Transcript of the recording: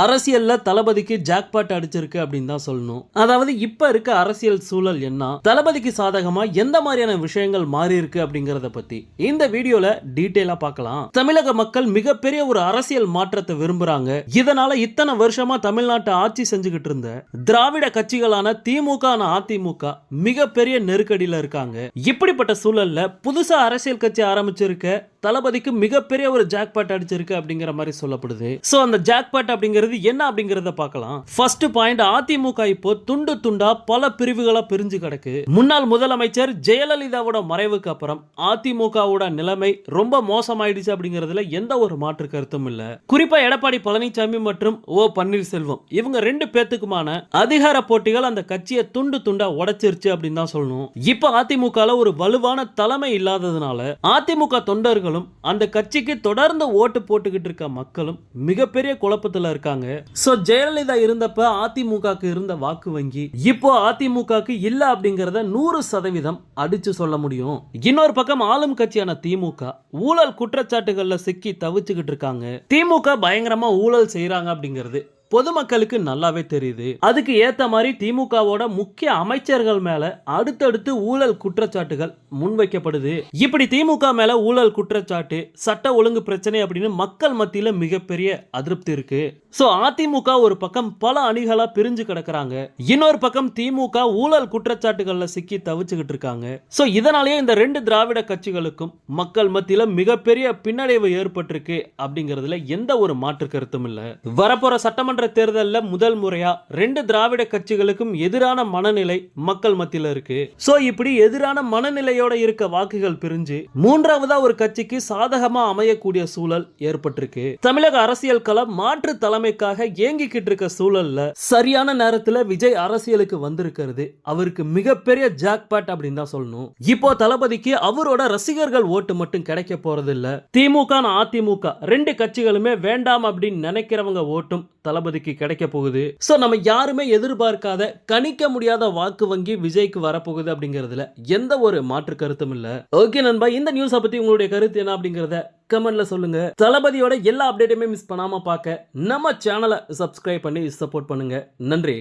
அரசியல்ல தளபதிக்கு ஜாக்பாட் அடிச்சிருக்கு அப்படின்னு தான் சொல்லணும். அதாவது இப்ப இருக்க அரசியல் சூழல் என்ன? தளபதிக்கு சாதகமா எந்த மாதிரியான விஷயங்கள் மாறி இருக்கு அப்படிங்கறத பத்தி. இந்த வீடியோல டீட்டெயிலா பார்க்கலாம். தமிழக மக்கள் மிகப்பெரிய ஒரு அரசியல் மாற்றத்தை விரும்புறாங்க. இதனால இத்தனை வருஷமா தமிழ்நாட்டை ஆட்சி செஞ்சுக்கிட்டு இருந்த திராவிட கட்சிகளான திமுக அதிமுக மிகப்பெரிய நெருக்கடியில இருக்காங்க. இப்படிப்பட்ட சூழல்ல புதுசா அரசியல் கட்சி ஆரம்பிச்சிருக்க தளபதிக்கு மிகப்பெரிய ஒரு ஜாக்பாட் அடிச்சிருக்கு அப்படிங்கிற மாதிரி சொல்லப்படுது. சோ அந்த ஜாக்பாட் அப்படிங்கிறது என்ன அப்படிங்கிறத பார்க்கலாம். ஃபர்ஸ்ட் பாயிண்ட் அதிமுக இப்போ துண்டு துண்டா பல பிரிவுகளா பிரிஞ்சு கிடக்கு. முன்னாள் முதலமைச்சர் ஜெயலலிதாவோட மறைவுக்கு அப்புறம் அதிமுகவோட நிலைமை ரொம்ப மோசமாயிடுச்சு அப்படிங்கிறதுல எந்த ஒரு மாற்று கருத்தும் இல்ல. குறிப்பா எடப்பாடி பழனிசாமி மற்றும் ஓ பன்னீர்செல்வம் இவங்க ரெண்டு பேத்துக்குமான அதிகார போட்டிகள் அந்த கட்சியை துண்டு துண்டா உடைச்சிருச்சு அப்படின்னு தான் சொல்லணும். இப்போ அதிமுக ஒரு வலுவான தலைமை இல்லாததுனால அதிமுக தொண்டர்களும் அந்த கட்சிக்கு தொடர்ந்து ஓட்டு போட்டுக்கிட்டு இருக்க மக்களும் மிகப்பெரிய குழப்பத்தில் இருக்காங்க. சோ ஜெயலலிதா இருந்தப்ப அதிமுகக்கு இருந்த வாக்கு வங்கி இப்போ அதிமுகக்கு இல்ல அப்படிங்கறத நூறு சதவீதம் அடிச்சு சொல்ல முடியும். இன்னொரு பக்கம் ஆளும் கட்சியான திமுக ஊழல் குற்றச்சாட்டுகள்ல சிக்கி தவிச்சுக்கிட்டு இருக்காங்க. திமுக பயங்கரமா ஊழல் செய்யறாங்க அப்படிங்கிறது பொதுமக்களுக்கு நல்லாவே தெரியுது. அதுக்கு ஏத்த மாதிரி திமுகவோட முக்கிய அமைச்சர்கள் மேல அடுத்தடுத்து ஊழல் குற்றச்சாட்டுகள் முன்வைக்கப்படுது. இப்படி திமுக மேல ஊழல் குற்றச்சாட்டு சட்ட ஒழுங்கு பிரச்சனை அப்படின்னு மக்கள் மத்தியில மிகப்பெரிய அதிருப்தி இருக்கு. சோ அதிமுக ஒரு பக்கம் பல அணிகளா பிரிஞ்சு கிடக்குறாங்க. இன்னொரு பக்கம் திமுக ஊழல் குற்றச்சாட்டுகள்ல சிக்கி தவிச்சுக்கிட்டு இருக்காங்க. சோ இதனாலேயே இந்த ரெண்டு திராவிட கட்சிகளுக்கும் மக்கள் மத்தியில மிகப்பெரிய பின்னடைவு ஏற்பட்டிருக்கு அப்படிங்கறதுல எந்த ஒரு மாற்று கருத்தும் இல்ல. வரப்போற சட்டமன்ற தேர்தலில் முதல் முறையா ரெண்டு திராவிட கட்சிகளுக்கும் எதிரான மனநிலை மக்கள் மத்தியில் இருக்கு. சோ இப்படி எதிரான மனநிலையோட இருக்க வாக்குகள் பிரிஞ்சு மூன்றாவதா ஒரு கட்சிக்கு சாதகமா அமையக்கூடிய சூழல் ஏற்பட்டிருக்கு. தமிழக அரசியல் களம் மாற்று தலைமைக்காக ஏங்கிக்கிட்டு இருக்க சூழல்ல சரியான நேரத்துல விஜய் அரசியலுக்கு வந்திருக்கிறது. அவருக்கு மிகப்பெரிய ஜாக்பாட் அப்படின்னு தான் சொல்லணும். இப்போ தளபதிக்கு அவரோட ரசிகர்கள் ஓட்டு மட்டும் கிடைக்க போறது இல்ல திமுக அதிமுக ரெண்டு கட்சிகளுமே வேண்டாம் அப்படின்னு நினைக்கிறவங்க ஓட்டும் தளபதி தளபதிக்கு கிடைக்க போகுது. ஸோ நம்ம யாருமே எதிர்பார்க்காத கணிக்க முடியாத வாக்கு வங்கி விஜய்க்கு வரப்போகுது அப்படிங்கிறதுல எந்த ஒரு மாற்று கருத்தும் இல்லை. ஓகே நண்பா இந்த நியூஸை பற்றி உங்களுடைய கருத்து என்ன அப்படிங்கிறத கமெண்ட்ல சொல்லுங்க. தளபதியோட எல்லா அப்டேட்டுமே மிஸ் பண்ணாம பார்க்க நம்ம சேனலை சப்ஸ்கிரைப் பண்ணி சப்போர்ட் பண்ணுங்க. நன்றி.